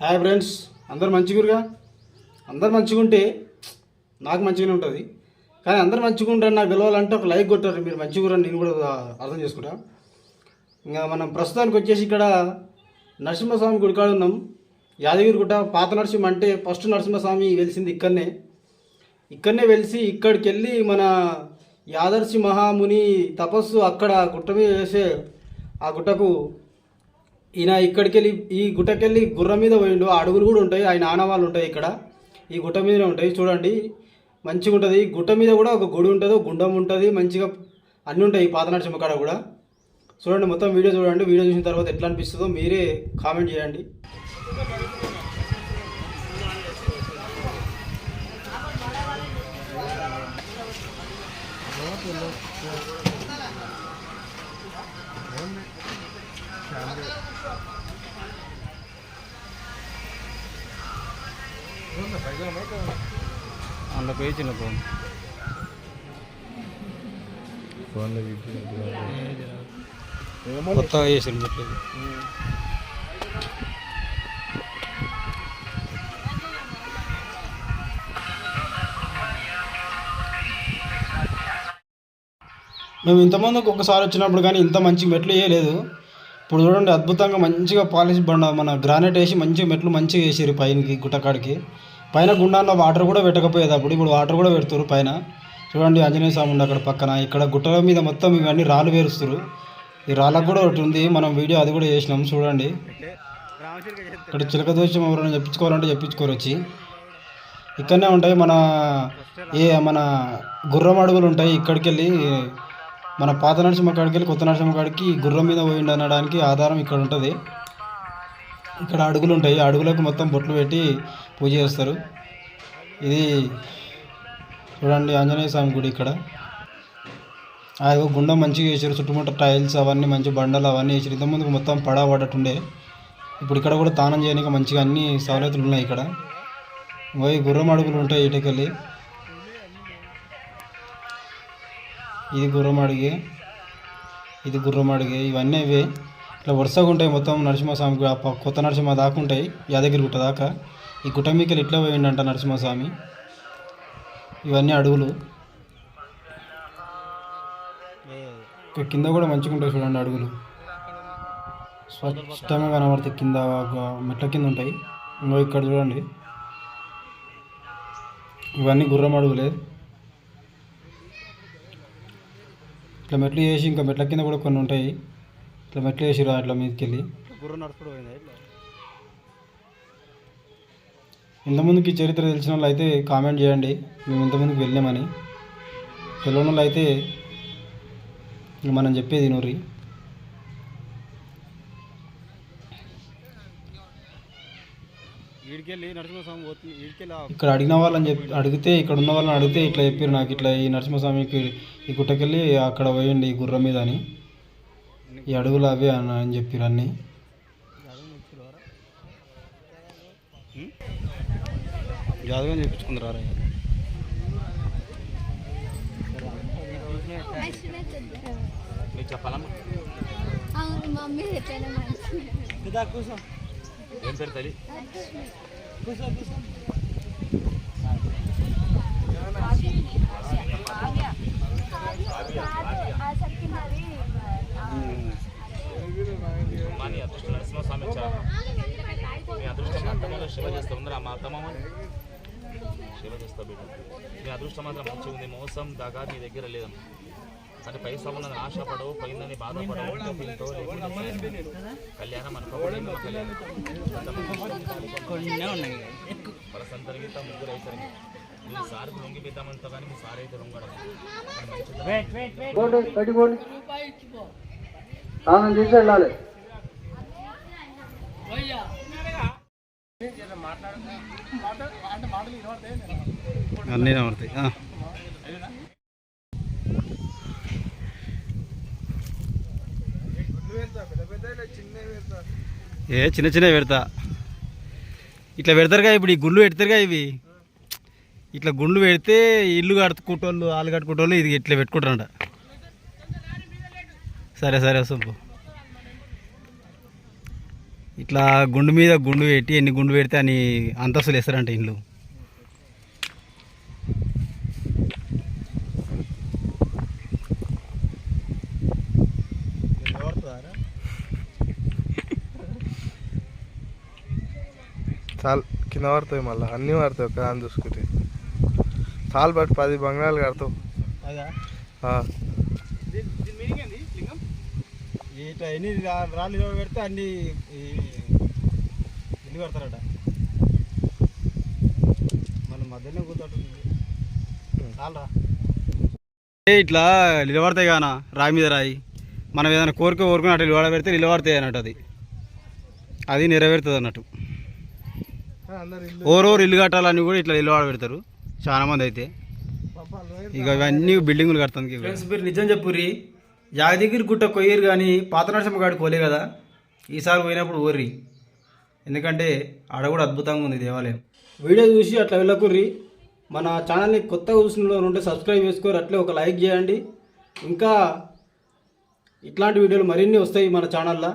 Hi friends అందరు మంచిగురుగా అందరు మంచిగా ఉంటే నాకు మంచిగానే ఉంటుంది. కానీ అందరు మంచిగా ఉంటారు నాకు గెలవాలంటే ఒక లైక్ కొట్టారు మీరు మంచిగా నేను కూడా అర్థం చేసుకుంటా. ఇంకా మనం ప్రస్తుతానికి వచ్చేసి ఇక్కడ నరసింహస్వామి గుడి కాడ ఉన్నాం. యాదగిరి గుట్ట పాత నరసింహ అంటే ఫస్ట్ నరసింహస్వామి వెలిసింది ఇక్కడనే. ఇక్కడనే వెలిసి ఇక్కడికి వెళ్ళి మన యాదర్శి మహాముని తపస్సు అక్కడ గుట్ట మీద వేసే ఆ గుట్టకు ఈయన ఇక్కడికి వెళ్ళి ఈ గుట్టకెళ్ళి గుర్రం మీద పోయిండు. ఆ అడుగులు కూడా ఉంటాయి. ఆయన ఆనవాళ్ళు ఉంటాయి ఇక్కడ. ఈ గుట్ట మీదనే ఉంటాయి. చూడండి. మంచిగా ఉంటుంది. గుట్ట మీద కూడా ఒక గుడి ఉంటుంది. గుండం ఉంటుంది. మంచిగా అన్నీ ఉంటాయి. ఈ పాత కాడ కూడా. చూడండి మొత్తం వీడియో చూడండి. వీడియో చూసిన తర్వాత ఎట్లా అనిపిస్తుందో మీరే కామెంట్ చేయండి. ఫోన్ కొత్తగా చేసారు మేము ఇంతమందికి ఒకసారి వచ్చినప్పుడు కానీ ఇంత మంచి మెట్లు వేయలేదు. ఇప్పుడు చూడండి అద్భుతంగా మంచిగా పాలిష్ బండ మన గ్రానైట్ వేసి మంచిగా మెట్లు మంచిగా వేసారు పైనకి గుట్టకాడికి. పైన గుండాల్లో వాటర్ కూడా పెట్టకపోయేది అప్పుడు. ఇప్పుడు వాటర్ కూడా పెడుతురు పైన. చూడండి ఆంజనేయ స్వామి ఉంది అక్కడ పక్కన. ఇక్కడ గుట్టల మీద మొత్తం ఇవన్నీ రాళ్ళు వేరుస్తారు ఈ రాళ్ళకు కూడా ఒకటి ఉంది. మనం వీడియో అది కూడా చేసినాం. చూడండి. ఇక్కడ చిలక దోషం ఎవరైనా చెప్పించుకోవాలంటే చెప్పించుకోరు వచ్చి. ఇక్కడనే ఉంటాయి మన ఏ మన గుర్రం అడుగులు ఉంటాయి. ఇక్కడికి వెళ్ళి మన పాత నరసింహ కాడికి వెళ్ళి కొత్త నరసింహ కాడికి గుర్రం మీద పోయిండు అనడానికి ఆధారం ఇక్కడ ఉంటుంది. ఇక్కడ అడుగులు ఉంటాయి. అడుగులకు మొత్తం బొట్లు పెట్టి పూజ చేస్తారు. ఇది చూడండి ఆంజనేయ స్వామి గుడి ఇక్కడ. ఆ గుండె గుండం మంచిగా వేసారు చుట్టుముట్ట టైల్స్ అవన్నీ మంచి బండలు అవన్నీ వేసారు ఇంతకుముందు మొత్తం పడా పడ్డట్టుండే ఇప్పుడు ఇక్కడ కూడా తానం చేయడానికి మంచిగా అన్ని సౌలతులు ఉన్నాయి ఇక్కడ. పోయి గుర్రం అడుగులు ఉంటాయి ఇటుకెళ్ళి ఇది గుర్రం అడిగి ఇది గుర్రం అడిగే ఇవన్నీ ఇవే. ఇట్లా వరుసగా ఉంటాయి మొత్తం నరసింహస్వామి కొత్త నరసింహ దాకా ఉంటాయి యాదగిరి గుట్ట దాకా. ఈ గుట్ట మీకెళ్ళి ఇట్లా పోయిండంట నరసింహస్వామి? ఇవన్నీ అడుగులు. కింద కూడా మంచిగా ఉంటాయి చూడండి అడుగులు. స్పష్టంగా కనబడతాయి కింద మెట్ల కింద ఉంటాయి. ఇంకో ఇక్కడ చూడండి. ఇవన్నీ గుర్రం అడుగులే. ఇట్లా మెట్లు వేసి ఇంకా మెట్ల కింద కూడా కొన్ని ఉంటాయి. ఇట్లా మెట్లు వేసిరు అట్లా మీదకి వెళ్ళి ఇంతకుముందుకి చరిత్ర తెలిసిన వాళ్ళు అయితే కామెంట్ చేయండి. మేము ఇంతకుముందుకు వెళ్ళామని. తెలియని వాళ్ళు అయితే మనం చెప్పేది నూరి ఇక్కడ అడిగిన వాళ్ళని చెప్పి అడిగితే ఇక్కడ ఉన్న వాళ్ళని అడిగితే ఇట్లా చెప్పారు నాకు ఇట్లా ఈ నరసింహస్వామికి ఈ గుట్టకెళ్ళి అక్కడ పోయండి ఈ గుర్రం మీద అని. ఈ అడుగులు అవే అని అని చెప్పారు అన్నీ. జాతకం చెప్పించుకుందరా మీకు చెప్పాలమ్మా. మమ్మీ ఏం పేరు మాని అదృష్టం మా నీ నరసింహస్వామి వచ్చారు మీ అదృష్టం అత్తమ్మలో శివ చేస్తా ఉందిరా మా అత్తమ్మ శివ చేస్తా బిడ్డ మీ అదృష్టం మాత్రం మంచిగా ఉంది మోసం దగా నీ దగ్గర లేదమ్మా. అంటే పైసా ఉన్నది ఆశపడవు పోయిందని బాధపడవు. కళ్యాణం అనుకోకూడదు మా కళ్యాణం పరసంతరి గీత ముగ్గురు అవుతారు మీ సార్కి లొంగి పెద్దామంటావు కానీ మీ సార్ అయితే లొంగడం. స్నానం చేసి వెళ్ళాలి. అన్నీ పడతాయి ఏ చిన్న చిన్న పెడతా. ఇట్లా పెడతారుగా ఇప్పుడు ఈ గుళ్ళు పెడతారుగా ఇవి. ఇట్లా గుండ్లు పెడితే ఇల్లు కట్టుకుంటోళ్ళు ఆలు కట్టుకుంటోళ్ళు ఇది ఇట్లా పెట్టుకుంటారంట. సరే సరే వస్తాం ఇట్లా గుండు మీద గుండు పెట్టి ఎన్ని గుండు పెడితే అని అంతస్తులు వేస్తారంట ఇండ్లు చాలు కింద పడతాయి మళ్ళీ అన్నీ పడతాయి ఒక దాన్ని చూసుకుంటే. చాలు బట్ పది బంగాళాలు కడతావు. ఇట్లా ఎన్ని రాళ్ళు ఇరవై పెడితే అన్ని ఇల్లు మన మధ్యలో చాలరా. ఇట్లా నిలబడతాయి కానా రాయి మీద రాయి? మనం ఏదైనా కోరిక కోరుకుని అట్లా నిలబడతాయి అన్నట్టు అది. అది నెరవేరుతుంది అన్నట్టు. ఓరోరు ఇల్లు కట్టాలని కూడా ఇట్లా నిలబడ పెడతారు చాలా మంది అయితే. ఇక ఇవన్నీ బిల్డింగులు కడతానికి ఫ్రెండ్స్ మీరు నిజం చెప్పుర్రి. యాదగిరి గుట్ట కొయ్యరు కానీ పాత నరసింహ గాడి పోలే కదా. ఈసారి పోయినప్పుడు ఓర్రి ఎందుకంటే ఆడ కూడా అద్భుతంగా ఉంది దేవాలయం. వీడియో చూసి అట్లా వెళ్ళకుర్రి. మన ఛానల్ని కొత్తగా చూసిన ఉంటే సబ్స్క్రైబ్ చేసుకోరు అట్లే ఒక లైక్ చేయండి. ఇంకా ఇట్లాంటి వీడియోలు మరిన్ని వస్తాయి మన ఛానల్లో.